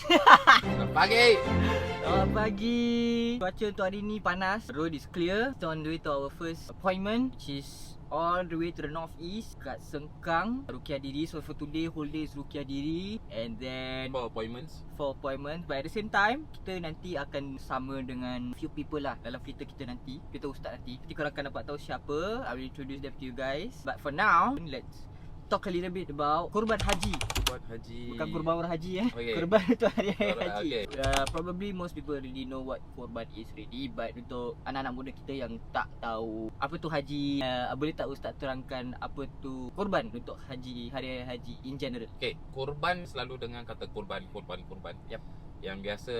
Selamat pagi. Selamat pagi. Cuaca untuk hari ni panas. Road is clear. Kita on the way to our first appointment which is all the way to the north east kat Sengkang, Rukia Diri. So for today whole day is Rukia Diri and then For appointments. for appointment but at the same time kita nanti akan sama dengan few people lah dalam kereta kita nanti kita ustaz nanti nanti korang akan dapat tahu siapa I will introduce them to you guys but for now let's talk a little bit about korban haji Buat haji. Bukan kurban orang haji eh. Okay. Kurban untuk hari raya haji. okay. Uh, probably most people already know what kurban is already but untuk anak-anak muda kita yang tak tahu apa tu haji, uh, boleh tak ustaz terangkan apa tu kurban untuk haji hari raya haji in general? Okay, kurban selalu dengan kata kurban, kurban, kurban. Yap. Yang biasa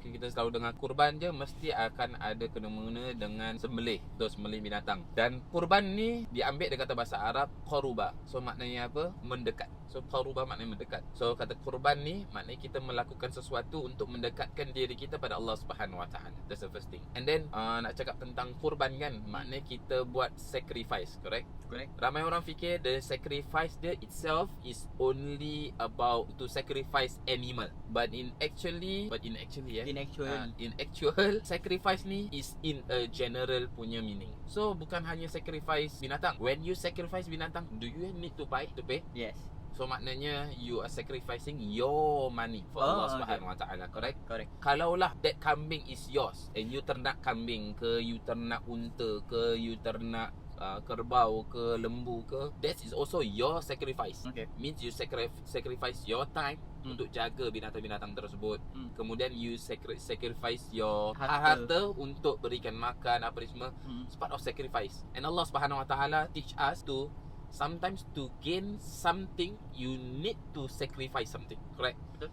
kita selalu dengar kurban je mesti akan ada kena mengena dengan sembelih, tu sembelih binatang. Dan kurban ni diambil dari kata bahasa Arab qaruba. So maknanya apa? Mendekat. So qaruba maknanya mendekat. So kata kurban ni maknanya kita melakukan sesuatu untuk mendekatkan diri kita pada Allah Subhanahu Wa Taala. That's the first thing. And then uh, nak cakap tentang kurban kan, maknanya kita buat sacrifice, correct? Correct? Ramai orang fikir the sacrifice dia itself is only about to sacrifice animal. But in actually, but in actually eh, In actual uh, in actual sacrifice ni is in a general punya meaning. So bukan hanya sacrifice binatang. When you sacrifice binatang, do you need to buy to pay? yes. So maknanya you are sacrificing your money for Oh, Allah okay. Subhanahu Wa Taala, correct? Correct. Kalaulah that kambing is yours and you ternak kambing ke, you ternak unta ke, you ternak uh, kerbau ke, lembu ke, that is also your sacrifice. Okay. Means you sacri- sacrifice your time Hmm. untuk jaga binatang-binatang tersebut. Hmm. Kemudian you sacri- sacrifice your Harta. harta. untuk berikan makan apa semua. Hmm. It's part of sacrifice. And Allah Subhanahu Wa Taala teach us to sometimes to gain something you need to sacrifice something. Correct? Betul.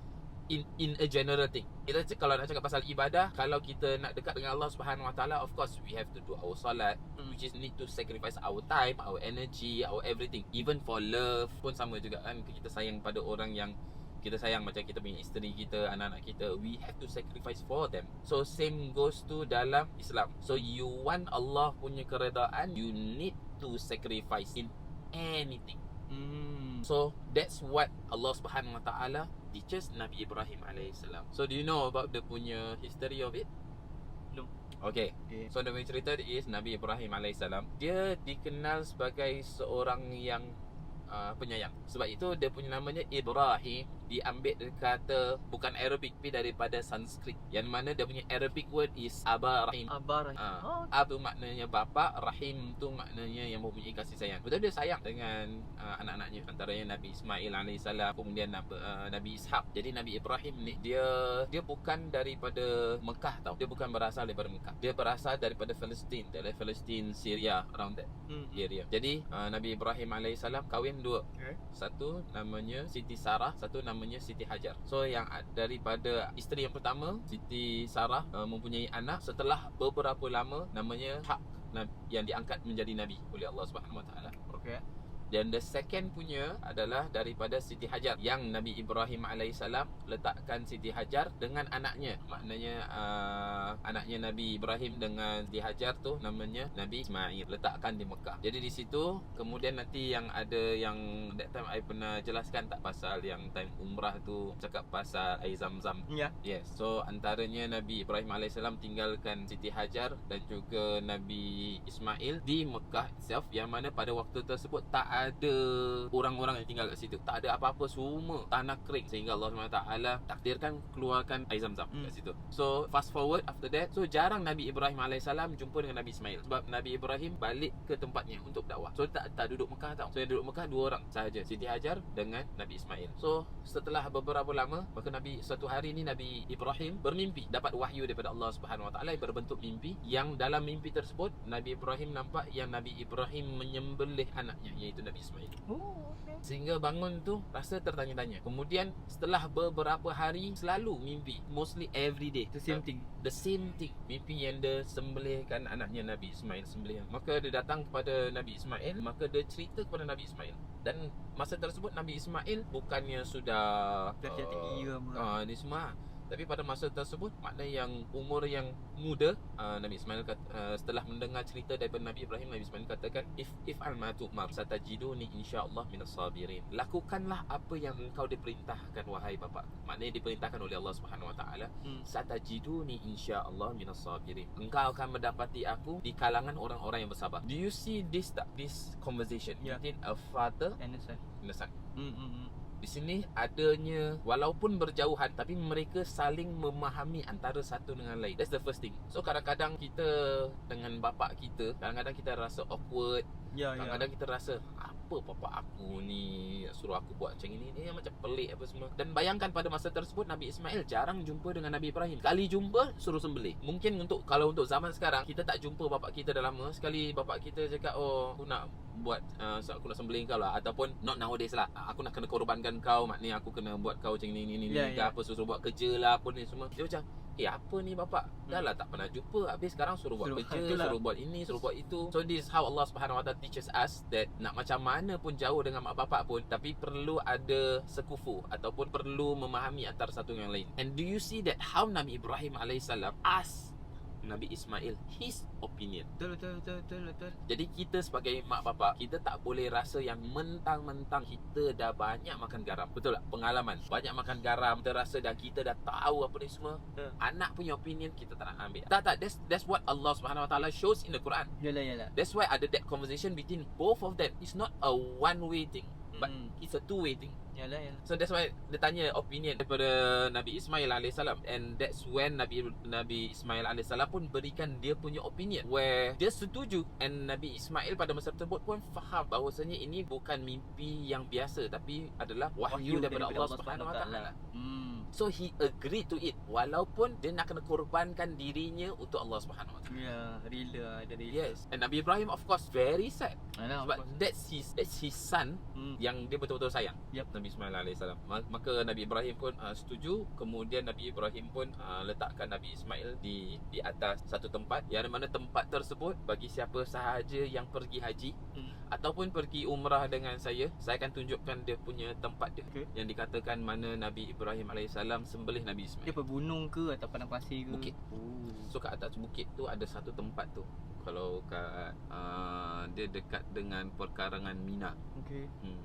In in a general thing. Kita kalau nak cakap pasal ibadah, kalau kita nak dekat dengan Allah Subhanahu Wa Taala, of course we have to do our solat, Hmm. which is need to sacrifice our time, our energy, our everything. Even for love pun sama juga kan. Kita sayang pada orang yang kita sayang macam kita punya isteri kita, anak-anak kita, we have to sacrifice for them. So same goes to dalam Islam. So you want Allah punya keredaan, you need to sacrifice in anything. Hmm. So that's what Allah Subhanahu Wa Taala teaches Nabi Ibrahim alaihissalam. So do you know about the punya history of it? No. Okay. Okay. So the punya cerita is Nabi Ibrahim alaihissalam dia dikenal sebagai seorang yang uh, penyayang. Sebab itu dia punya namanya Ibrahim diambil dari kata bukan Arabic tapi daripada Sanskrit. Yang mana dia punya Arabic word is Abarahim. Abar. Ah. Oh. Ab tu maknanya bapa, Rahim tu maknanya yang mempunyai kasih sayang. Betul dia sayang dengan uh, anak-anaknya antaranya Nabi Ismail alaihissalam, kemudian Nabi, uh, Nabi Ishak. Jadi Nabi Ibrahim ni dia dia bukan daripada Mekah tau. Dia bukan berasal daripada Mekah. Dia berasal daripada Palestin, dari Palestin, Syria around that Hmm. area. Jadi uh, Nabi Ibrahim alaihissalam kahwin dua. Okay. Satu namanya Siti Sarah, satu namanya Siti Hajar. So yang daripada isteri yang pertama Siti Sarah uh, mempunyai anak setelah beberapa lama namanya Hak yang diangkat menjadi nabi oleh Allah Subhanahu Wa Taala. Okay. Dan the second punya adalah daripada Siti Hajar yang Nabi Ibrahim alaihissalam letakkan Siti Hajar dengan anaknya. Maknanya uh, anaknya Nabi Ibrahim dengan Siti Hajar tu namanya Nabi Ismail letakkan di Mekah. Jadi di situ kemudian nanti yang ada yang that time I pernah jelaskan tak pasal yang time umrah tu cakap pasal air zam-zam. Ya. Yes. So antaranya Nabi Ibrahim AS tinggalkan Siti Hajar dan juga Nabi Ismail di Mekah itself yang mana pada waktu tersebut tak ada orang-orang yang tinggal kat situ. Tak ada apa-apa semua tanah kering sehingga Allah SWT takdirkan keluarkan air zam-zam Hmm. kat situ. So fast forward after that, so jarang Nabi Ibrahim AS jumpa dengan Nabi Ismail sebab Nabi Ibrahim balik ke tempatnya untuk dakwah. So tak tak duduk Mekah tau. So yang duduk Mekah dua orang sahaja, Siti Hajar dengan Nabi Ismail. So setelah beberapa lama, maka Nabi satu hari ni Nabi Ibrahim bermimpi dapat wahyu daripada Allah Subhanahu Wa Taala berbentuk mimpi yang dalam mimpi tersebut Nabi Ibrahim nampak yang Nabi Ibrahim menyembelih anaknya iaitu Nabi Ismail. Oh, okay. Sehingga bangun tu rasa tertanya-tanya. Kemudian setelah beberapa hari selalu mimpi, mostly every day. The same thing. The same thing Mimpi yang dia sembelihkan anaknya Nabi Ismail sembelih Maka dia datang kepada Nabi Ismail Maka dia cerita kepada Nabi Ismail Dan masa tersebut Nabi Ismail Bukannya sudah Darjah tinggi ke apa. uh, Ni semua Tapi pada masa tersebut makna yang umur yang muda uh, Nabi Ismail kata, uh, setelah mendengar cerita daripada Nabi Ibrahim Nabi Ismail katakan if if al ma tu'mar satajiduni insyaallah minas sabirin. Lakukanlah apa yang engkau diperintahkan wahai bapa. Maknanya diperintahkan oleh Allah Subhanahu wa taala Hmm. satajiduni insyaallah minas sabirin. Engkau akan mendapati aku di kalangan orang-orang yang bersabar. Do you see this this conversation Yeah. between a father And that's right. and a son? Hmm, hmm, hmm. Di sini adanya walaupun berjauhan tapi mereka saling memahami antara satu dengan lain. That's the first thing. So kadang-kadang kita dengan bapa kita, kadang-kadang kita rasa awkward, Ya, ya. kadang-kadang kita rasa apa bapa aku ni suruh aku buat macam ini ni macam pelik apa semua. Dan bayangkan pada masa tersebut Nabi Ismail jarang jumpa dengan Nabi Ibrahim. Kali jumpa suruh sembelih. Mungkin untuk kalau untuk zaman sekarang kita tak jumpa bapa kita dah lama, sekali bapa kita cakap oh aku nak buat uh, so aku nak sembelih kau lah ataupun not nowadays lah aku nak kena korbankan kau maknanya aku kena buat kau macam ni ni ni ni ke ya. apa suruh buat kerja lah apa ni semua dia macam eh apa ni bapak? Dah lah tak pernah jumpa. Habis sekarang suruh buat Suruh- kerja itulah. suruh buat ini suruh buat itu. So this is how Allah Subhanahu Wa Taala teaches us that nak macam mana pun jauh dengan mak bapak pun tapi perlu ada sekufu ataupun perlu memahami antara satu dengan lain. And do you see that how Nabi Ibrahim alaihissalam ask Nabi Ismail his opinion Betul, betul, betul, betul, betul. jadi kita sebagai mak bapak Kita tak boleh rasa yang mentang-mentang Kita dah banyak makan garam Betul tak? Pengalaman Banyak makan garam Kita rasa dah kita dah tahu apa ni semua Ya. Anak punya opinion Kita tak nak ambil Tak tak That's, that's what Allah subhanahu wa ta'ala shows in the Quran Yalah, yalah. That's why ada that conversation between both of them It's not a one way thing But Hmm. it's a two way thing Yalah, yalah. So that's why dia tanya opinion daripada Nabi Ismail AS And that's when Nabi Nabi Ismail AS pun berikan dia punya opinion Where dia setuju And Nabi Ismail pada masa tersebut pun faham bahawasanya ini bukan mimpi yang biasa Tapi adalah wahyu, daripada, Allah Subhanahu Wa Taala. Hmm. So he agreed to it Walaupun dia nak kena korbankan dirinya untuk Allah Subhanahu Wa Taala. Ya, rela, ada rela. Yes And Nabi Ibrahim of course very sad Alah, Sebab that's his that's his son Hmm. yang dia betul-betul sayang. Nabi Ismail AS. Maka Nabi Ibrahim pun uh, setuju. Kemudian Nabi Ibrahim pun uh, letakkan Nabi Ismail di di atas satu tempat yang mana tempat tersebut bagi siapa sahaja yang pergi haji Hmm. ataupun pergi umrah dengan saya, saya akan tunjukkan dia punya tempat dia. Okey. Yang dikatakan mana Nabi Ibrahim AS sembelih Nabi Ismail. Dia apa gunung ke atau padang pasir ke? Bukit. Oh. So kat atas bukit tu ada satu tempat tu. Kalau kat uh, dia dekat dengan perkarangan Mina. Okey. Hmm.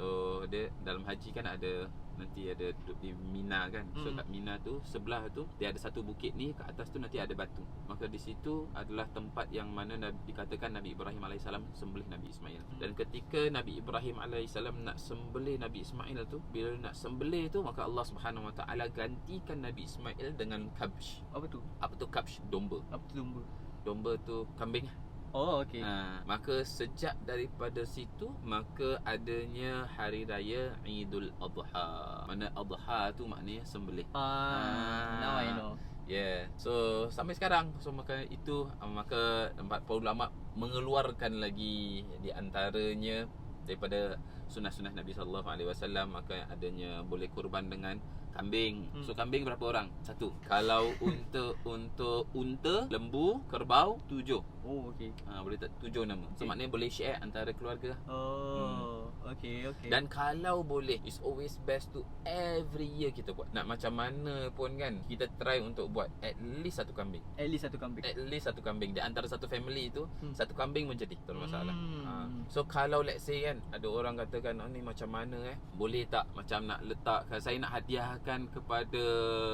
So dia dalam haji kan ada nanti ada duduk di Mina kan. So Hmm. kat Mina tu sebelah tu dia ada satu bukit ni kat atas tu nanti ada batu. Maka di situ adalah tempat yang mana Nabi, dikatakan Nabi Ibrahim AS sembelih Nabi Ismail. Hmm. Dan ketika Nabi Ibrahim AS nak sembelih Nabi Ismail tu, bila nak sembelih tu maka Allah Subhanahu Wa Taala gantikan Nabi Ismail dengan kabsh. Apa tu? Apa tu kabsh? Domba. Apa tu domba? Domba tu kambing. Oh, okey. Ha, maka sejak daripada situ maka adanya hari raya Idul Adha. Mana Adha tu maknanya sembelih. Ah, now I know. Yeah. So sampai sekarang so maka itu maka empat para ulama mengeluarkan lagi di antaranya daripada sunnah-sunnah Nabi sallallahu alaihi wasallam maka adanya boleh kurban dengan kambing. Hmm. So kambing berapa orang? Satu. Kalau unta untuk unta, lembu, kerbau, tujuh. Oh, okey. Ha, boleh tak tujuh nama. So Okey. maknanya boleh share antara keluarga. Oh, okey, okey. Dan kalau boleh It's always best to Every year kita buat Nak macam mana pun kan Kita try untuk buat At least satu kambing at least satu kambing. At least satu kambing Di antara satu family tu Hmm. Satu kambing pun jadi Tak ada masalah Hmm. ha. So kalau let's say kan Ada orang katakan oh, Ni macam mana eh Boleh tak Macam nak letakkan Saya nak hadiahkan kepada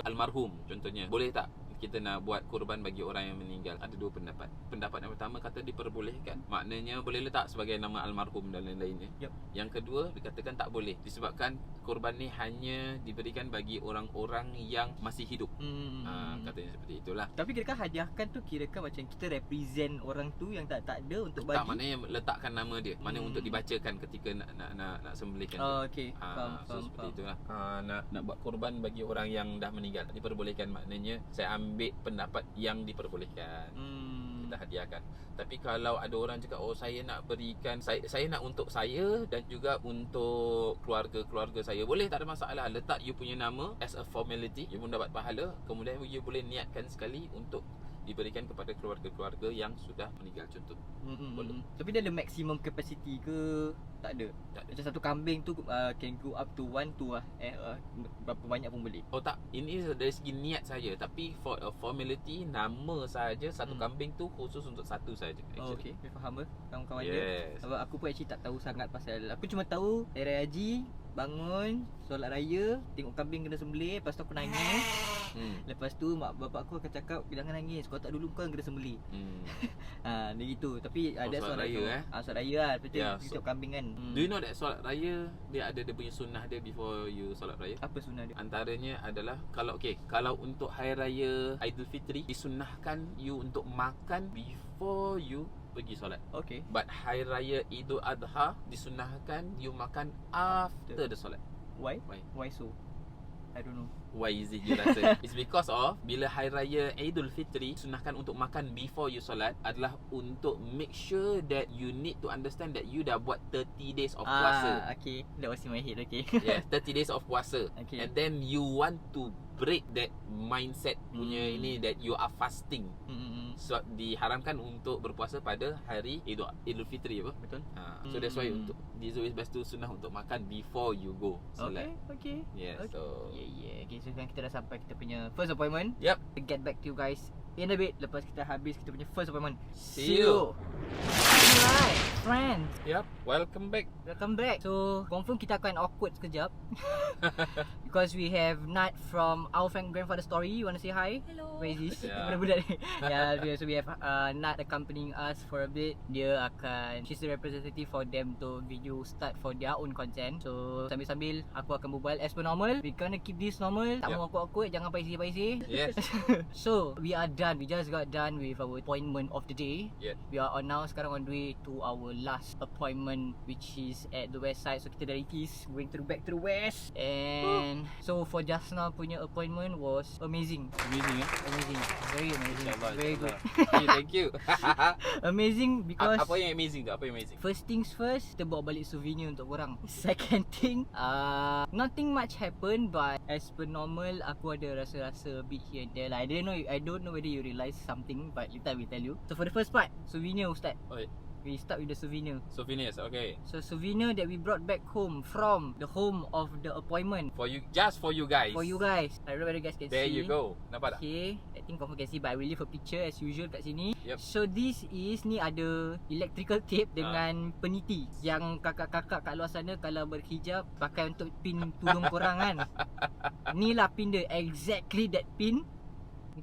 Almarhum Contohnya. Boleh tak kita nak buat kurban bagi orang yang meninggal Ada dua pendapat Pendapat yang pertama kata diperbolehkan Maknanya boleh letak sebagai nama almarhum dan lain-lainnya Yup. Yang kedua dikatakan tak boleh Disebabkan kurban ni hanya diberikan bagi orang-orang yang masih hidup Hmm. ha, Katanya seperti itulah Tapi kira hadiahkan tu kirakan macam kita represent orang tu yang tak tak ada untuk bagi. Tak maknanya letakkan nama dia Mana Hmm. untuk dibacakan ketika nak nak nak, nak sembelihkan Oh, tu okey. Ah, Faham, so faham, seperti faham. itulah. Ah, nak nak buat korban bagi orang yang dah meninggal. Diperbolehkan maknanya saya ambil pendapat yang diperbolehkan. Hmm. Kita hadiahkan. Tapi kalau ada orang cakap oh saya nak berikan saya saya nak untuk saya dan juga untuk keluarga-keluarga saya. Boleh tak ada masalah. Letak you punya nama as a formality. You pun dapat pahala. Kemudian you boleh niatkan sekali untuk diberikan kepada keluarga-keluarga yang sudah meninggal contoh. Boleh. Tapi dia ada maximum capacity ke? Tak ada. Tak ada. Macam satu kambing tu uh, can go up to one to lah. Eh, uh, berapa banyak pun boleh. Oh tak, ini dari segi niat saja tapi for a formality nama saja satu Hmm. kambing tu khusus untuk satu saja Oh, okay. Saya faham ke? Kawan-kawan dia. Yes. Sebab aku pun actually tak tahu sangat pasal Aku cuma tahu Hari Raya Haji Bangun Solat Raya Tengok kambing kena sembelih Lepas tu aku nangis Hmm. Lepas tu mak bapak aku akan cakap Jangan nangis Kau tak dulu kau kena sembelih Hmm. ha, Dia gitu Tapi Oh, ada solat raya, tu. eh? ha, Solat raya lah Lepas tu yeah, so- kambing kan hmm. Do you know that solat raya dia ada dia punya sunnah dia before you solat raya? Apa sunnah dia? Antaranya adalah kalau okey, kalau untuk hari raya Aidilfitri disunnahkan you untuk makan before you pergi solat. Okay But hari raya Idul Adha disunnahkan you makan after the solat. Why? Why? Why so? I don't know Why is it you rasa? It's because of bila hari raya Idul Fitri sunahkan untuk makan before you solat adalah untuk make sure that you need to understand that you dah buat 30 days of puasa. Ah, okay That was in my head Okay yes, 30 days of puasa. Okay And then you want to break that mindset punya Hmm. ini that you are fasting. Mm-mm. So diharamkan untuk berpuasa pada hari Idul Idul Fitri apa? Betul Ha, so that's why Hmm. untuk this always best to sunnah untuk makan before you go solat. Okay Okay Yes. Okay. So Yeah yeah Okay so sekarang kita dah sampai kita punya first appointment Yep. Kita get back to you guys in a bit Lepas kita habis kita punya first appointment See you. Alright Friends Yep, welcome back. Welcome back So confirm kita akan awkward sekejap Because we have Nat from our fan grandfather story You wanna say hi? Hello. Where is this? Yeah. Budak-budak ni Yeah so- so we have uh, Nat accompanying us for a bit Dia akan She's the representative for them to video start for their own content So sambil-sambil aku akan berbual as per normal We gonna keep this normal Tak Yep. mau awkward-awkward Jangan paisi-paisi Yes. So we are done We just got done with our appointment of the day Yeah. We are on now sekarang on the way to our last appointment Which is at the west side So kita dari east Going to back to the west And So for just now punya appointment was amazing Amazing eh. Amazing Very amazing. Very good thank you. Amazing because A- apa yang amazing tu? Apa yang amazing? First things first Kita bawa balik souvenir untuk korang Second thing uh, Nothing much happen But as per normal Aku ada rasa-rasa A bit here and there lah I don't know I don't know whether you realise something But later will tell you So for the first part Souvenir Ustaz Oi. We start with the souvenir Souvenirs, okay. So souvenir that we brought back home From the home of the appointment For you, just for you guys. For you guys I don't know whether you guys can There see you go. Nampak tak? Okay I think confirm can see But I will leave a picture as usual kat sini Yep. So this is Ni ada electrical tape Ah. Dengan peniti Yang kakak-kakak kat luar sana Kalau berhijab Pakai untuk pin tudung korang kan Ni lah pin dia Exactly that pin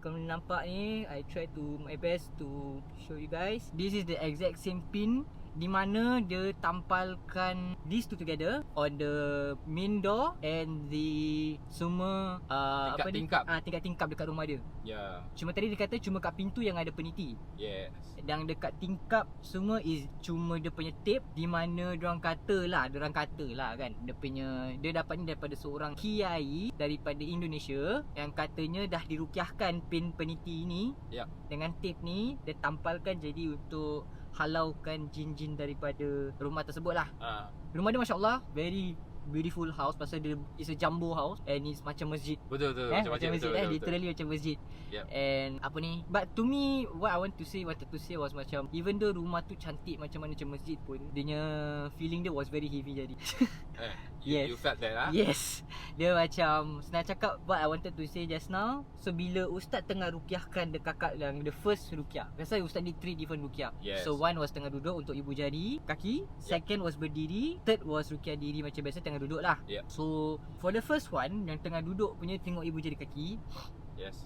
Kalau nampak ni I try to my best to show you guys. This is the exact same pin di mana dia tampalkan these two together on the main door and the semua uh, apa ni Tingkap-tingkap. ah tingkap-tingkap dekat rumah dia. Yeah. Cuma tadi dia kata cuma kat pintu yang ada peniti. Yes. Dan dekat tingkap semua is cuma dia punya tape di mana dia orang kata lah, dia orang kata lah kan. Dia punya dia dapat ni daripada seorang kiai daripada Indonesia yang katanya dah dirukyahkan pin peniti ni Yap. dengan tape ni dia tampalkan jadi untuk halaukan jin-jin daripada rumah tersebut lah. Ah, Rumah dia Masya Allah Very beautiful house Pasal dia It's a jumbo house And it's macam masjid betul betul eh, macam masjid betul, eh betul, betul. Literally macam masjid Yep. And apa ni But to me What I want to say Wanted to say was macam Even though rumah tu cantik Macam mana macam masjid pun Dia Feeling dia was very heavy jadi Eh, you, Yes. you felt that ah? Yes Dia macam Senang cakap What I wanted to say just now So bila ustaz tengah rukiahkan The kakak yang The first rukiah Biasa ustaz ni three different rukiah Yes. So one was tengah duduk Untuk ibu jari Kaki Second was berdiri Third was rukiah diri Macam biasa tengah duduk lah Yep. So For the first one Yang tengah duduk punya Tengok ibu jari kaki Yes.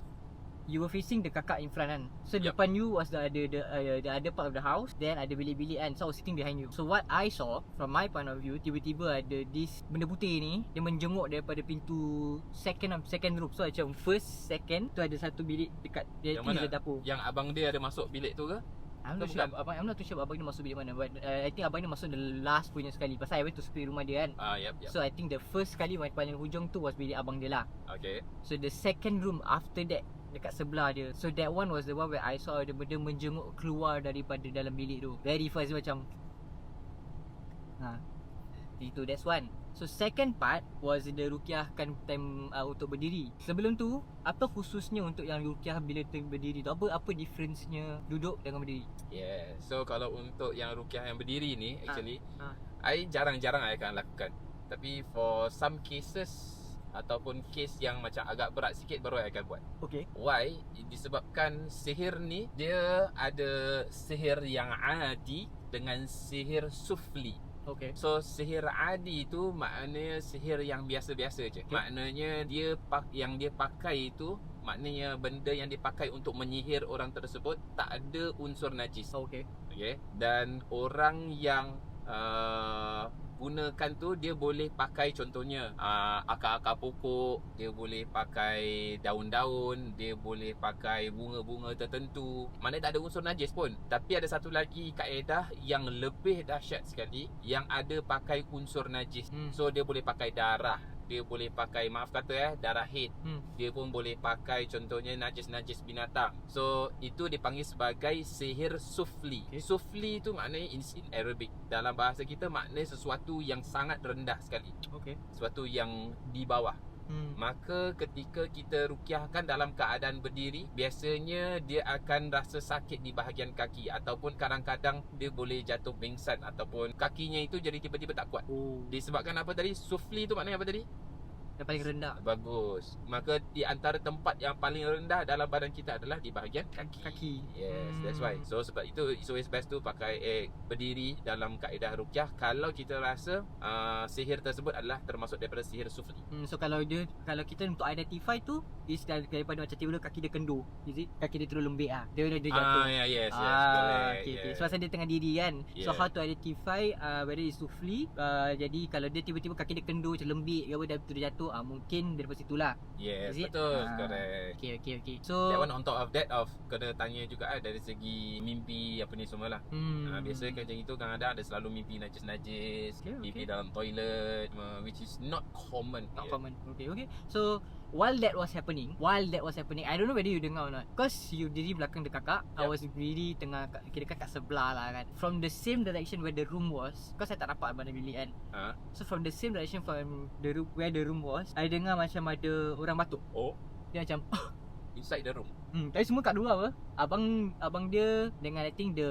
You were facing the kakak in front kan So Yup. depan you was the the, the, uh, the other part of the house Then ada bilik-bilik kan So I was sitting behind you So what I saw From my point of view Tiba-tiba ada this Benda putih ni Dia menjenguk daripada pintu Second second room So macam first Second Tu ada satu bilik Dekat Dia Yang mana? dapur Yang abang dia ada masuk bilik tu ke? I'm not sure abang, I'm not too sure abang ni masuk bilik mana But uh, I think abang ni masuk the last punya sekali Pasal I went to split rumah dia kan Ah, yep, yep. So I think the first sekali paling hujung tu Was bilik abang dia lah Okay. So the second room after that Dekat sebelah dia So that one was the one where I saw Dia benda menjenguk keluar daripada dalam bilik tu Very dia macam Ha Itu that's one So second part was the rukiahkan time uh, untuk berdiri. Sebelum tu, apa khususnya untuk yang rukiah bila time berdiri tu? Apa apa difference-nya duduk dengan berdiri? Yeah. So kalau untuk yang rukiah yang berdiri ni Ah, actually ah. I jarang-jarang I akan lakukan. Tapi for some cases ataupun case yang macam agak berat sikit baru I akan buat. Okay. Why? Disebabkan sihir ni dia ada sihir yang adi dengan sihir sufli. Okay. So sihir adi tu maknanya sihir yang biasa-biasa je. Okay. Maknanya dia pak yang dia pakai itu maknanya benda yang dipakai untuk menyihir orang tersebut tak ada unsur najis. Okay. Okay. Dan orang yang uh, gunakan tu dia boleh pakai contohnya uh, akar-akar pokok, dia boleh pakai daun-daun, dia boleh pakai bunga-bunga tertentu. Mana tak ada unsur najis pun. Tapi ada satu lagi kaedah yang lebih dahsyat sekali yang ada pakai unsur najis. Hmm. So dia boleh pakai darah, dia boleh pakai maaf kata eh darah haid Hmm. dia pun boleh pakai contohnya najis-najis binatang. So itu dipanggil sebagai sihir sufli. Okay. Okay. Sufli tu maknanya in, in Arabic. Dalam bahasa kita maknanya sesuatu yang sangat rendah sekali. Okay. Sesuatu yang di bawah. Hmm. Maka ketika kita rukiahkan dalam keadaan berdiri, biasanya dia akan rasa sakit di bahagian kaki ataupun kadang-kadang dia boleh jatuh pingsan ataupun kakinya itu jadi tiba-tiba tak kuat. Oh. Disebabkan apa tadi? Sufli tu maknanya apa tadi? Yang paling rendah. Bagus. Maka di antara tempat yang paling rendah dalam badan kita adalah di bahagian kaki. Kaki. Yes, that's Hmm. why. So sebab itu it's always best tu pakai eh, berdiri dalam kaedah rukyah kalau kita rasa uh, sihir tersebut adalah termasuk daripada sihir sufli. Hmm, so kalau dia kalau kita untuk identify tu is dar- daripada macam tiba-tiba kaki dia kendur. Is it? Kaki dia terus lembik ah. Dia dia jatuh. Ah, yeah, yes, yes, ah, correct. okay, okay. yeah. So pasal dia tengah diri kan So Yeah. how to identify uh, Whether it's sufli uh, Jadi kalau dia tiba-tiba kaki dia kendur Macam lembik ke apa Dah terus ah, Mungkin daripada situlah yes, betul, Ah. correct. Okay okay okay So That one on top of that of kena tanya juga ah, dari segi mimpi apa ni semua lah. hmm. Hmm. biasa macam itu kadang-kadang ada selalu mimpi najis-najis, Okay, mimpi okay. dalam toilet, uh, which is not common. Not here. common Okay okay So While that was happening While that was happening I don't know whether you dengar or not Cause you diri belakang the kakak I Yup. was really tengah Kira kat sebelah lah kan From the same direction where the room was Cause saya tak nampak mana bilik kan Ah. So from the same direction from the room where the room was I dengar macam ada orang batuk Oh, Dia macam inside the room. Hmm, tapi semua kat luar apa? Abang abang dia dengan I think the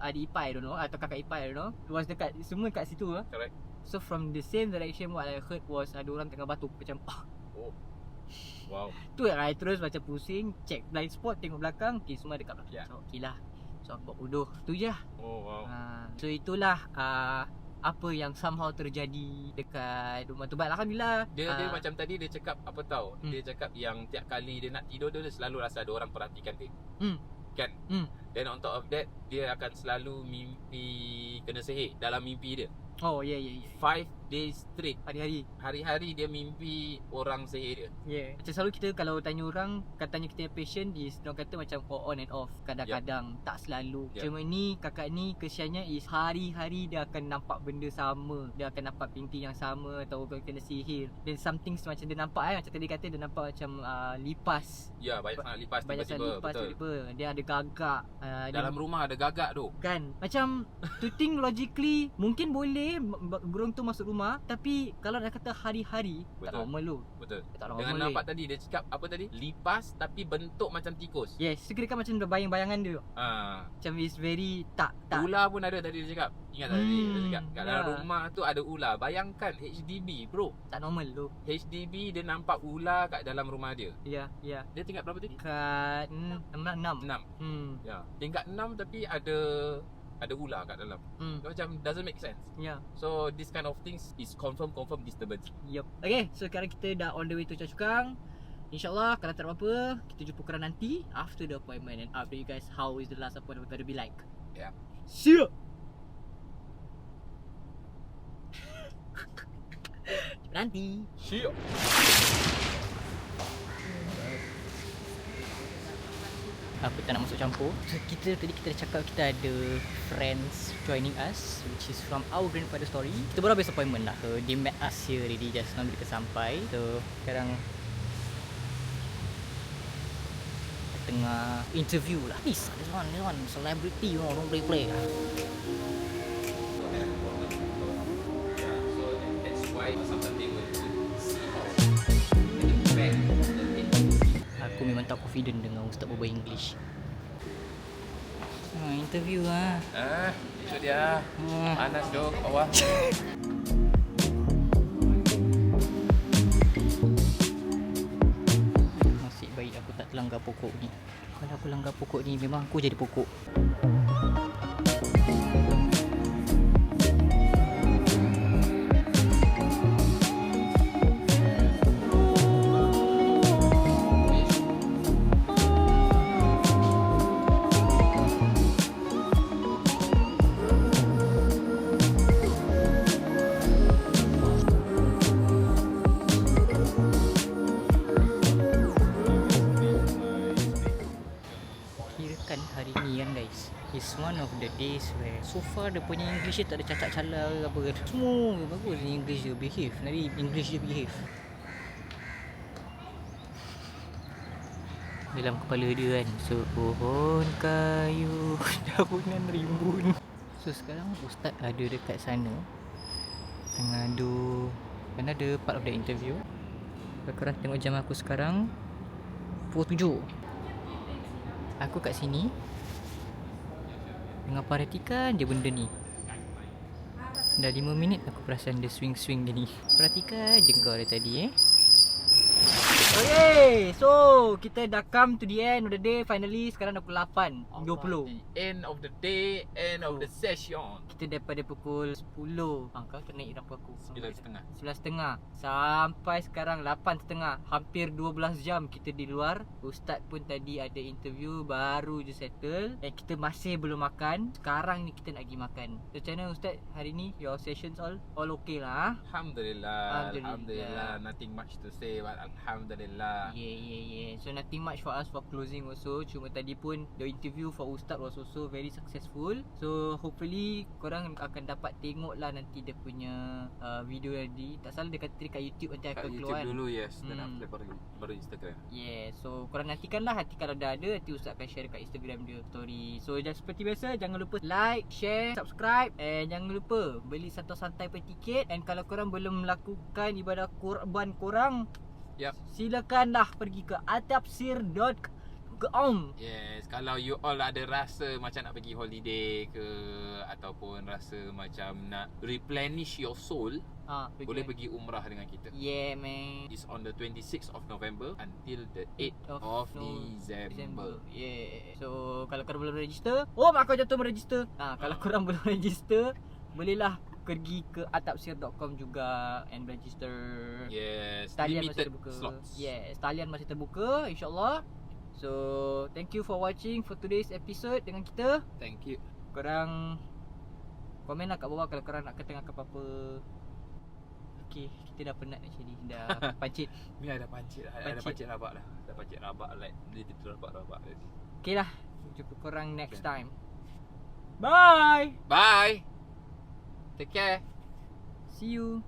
adik ipar I don't know atau kakak ipar I don't know was dekat semua kat situ ah. Correct. So from the same direction what I heard was ada orang tengah batuk macam. Oh. Wow. Tu yang I terus macam pusing check blind spot tengok belakang okay, semua dekat belakang. Ya. So okay lah. So aku buat bodoh. Tu je lah. Oh wow. Ha, so itulah uh, apa yang somehow terjadi dekat rumah tu. Baik Alhamdulillah. Dia dia ah, macam tadi dia cakap apa tahu? Hmm. Dia cakap yang tiap kali dia nak tidur dia selalu rasa ada orang perhatikan dia. Hmm. Kan? Hmm. Then on top of that dia akan selalu mimpi kena sihir dalam mimpi dia. Oh yeah, yeah. Yeah. Five days straight. Hari-hari. Hari-hari dia mimpi orang sihir dia. Yeah. Macam selalu kita kalau tanya orang Katanya kita patient is Diorang kata macam oh, on and off Kadang-kadang Tak selalu Yep. Cuma ni kakak ni kesiannya is Hari-hari dia akan nampak benda sama Dia akan nampak mimpi yang sama Atau kena sihir Dan something macam dia nampak eh Macam tadi kata dia nampak macam uh, Lipas Ya, banyak sangat lipas Banyak sangat tiba-tiba. lipas Betul. tiba-tiba Dia ada gagak uh, Dalam dia, rumah ada gagak tu. Kan Macam To think logically Mungkin boleh m- Burung tu masuk rumah Tapi Kalau nak kata hari-hari Tak Betul. normal tu Betul. Tak normal Dengan nampak tadi dia cakap apa tadi? Lipas tapi bentuk macam tikus. Yes So kira kan macam bayang-bayangan dia Ah, Macam is very Tak tak ular pun ada tadi dia cakap. Ingat tak tadi dia Hmm, cakap kat dalam ya. rumah tu ada ular. Bayangkan HDB, bro. tak normal tu HDB dia nampak ular kat dalam rumah dia. Ya ya Dia tingkat berapa tadi? Kat enam enam. 6. Hmm Ya. Tingkat 6 tapi ada ada ular kat dalam. hmm Dia macam doesn't make sense. ya So this kind of things is confirm confirm disturbance. Yup Okay so sekarang kita dah on the way to Kang InsyaAllah kalau tak ada apa-apa Kita jumpa korang nanti After the appointment And update you guys How is the last appointment going to be like Yeah. See ya Jumpa nanti Siap. Aku tak nak masuk campur. So kita tadi kita dah cakap kita ada friends joining us Which is from our grandfather story. Kita baru habis appointment lah. So they met us here already just now bila kita sampai. So sekarang Tengah interview lah. This, this one, this one Celebrity you know, don't play play confident dengan Ustaz berbual English. Ha, interview ah. Ah, itu dia. Hmm. Panas dok bawah. Nasib baik aku tak terlanggar pokok ni. Kalau aku langgar pokok ni memang aku jadi pokok. So far dia punya English dia tak ada cacat calar ke apa ke. Semua bagus ni English dia behave. Nanti English dia behave. Dalam kepala dia kan So pohon kayu Daunan rimbun. So sekarang Ustaz ada dekat sana Tengah adu Kan ada part of the interview. Kalau korang tengok jam aku sekarang Pukul 7 Aku kat sini Tengah perhatikan je benda ni. Dah 5 minit aku perasan dia swing-swing dia ni Perhatikan je kau dari tadi eh Okay, so kita dah come to the end of the day. Finally sekarang dah pukul 8 The end of the day, end of the session. Kita daripada pukul 10 ha, Kau kena naik lampu aku? Sembilan setengah. 11.30 Sampai sekarang 8.30 Hampir 12 jam kita di luar. Ustaz pun tadi ada interview Baru je settle. Dan kita masih belum makan. Sekarang ni kita nak pergi makan. So macam mana Ustaz hari ni? Your sessions all? All okay lah ha? Alhamdulillah, Alhamdulillah. Alhamdulillah. Nothing much to say, but Alhamdulillah. Yeah yeah yeah. So nothing much for us for closing also. Cuma tadi pun The interview for Ustaz was also very successful. So hopefully Korang akan dapat tengok lah nanti dia punya uh, Video tadi. Tak salah dia kata dekat YouTube nanti akan YouTube keluar. kan? dulu, yes. Dan Hmm. after baru, baru Instagram. Yeah, so korang nantikan lah. Nanti kalau dah ada Nanti Ustaz akan share dekat Instagram dia story. So just seperti biasa Jangan lupa like, share, subscribe. And jangan lupa Beli satu santai per tiket And kalau korang belum melakukan Ibadah korban korang Yup. Silakanlah pergi ke atapsir.com Yes, kalau you all ada rasa macam nak pergi holiday ke ataupun rasa macam nak replenish your soul, ha, boleh pergi umrah dengan kita. Yeah man. It's on the 26th of November until the 8th Of of, no- December. Yeah. So kalau korang belum register Oh mak kau jatuh meregister. Ha, Kalau korang belum register Bolehlah pergi ke atapsir.com juga And register Yes, Talian masih limited terbuka slots. Yes Talian masih terbuka InsyaAllah So Thank you for watching For today's episode Dengan kita Thank you. Korang Komen lah kat bawah Kalau korang nak ketengahkan apa-apa Okay Kita dah penat actually Dah pancit Ni ada pancit, ada Pancit. pancit rabak dah. Ada pancit rabak like dia tu rabak-rabak tadi. Okay lah Jumpa korang next time Bye Bye. Take care. See you.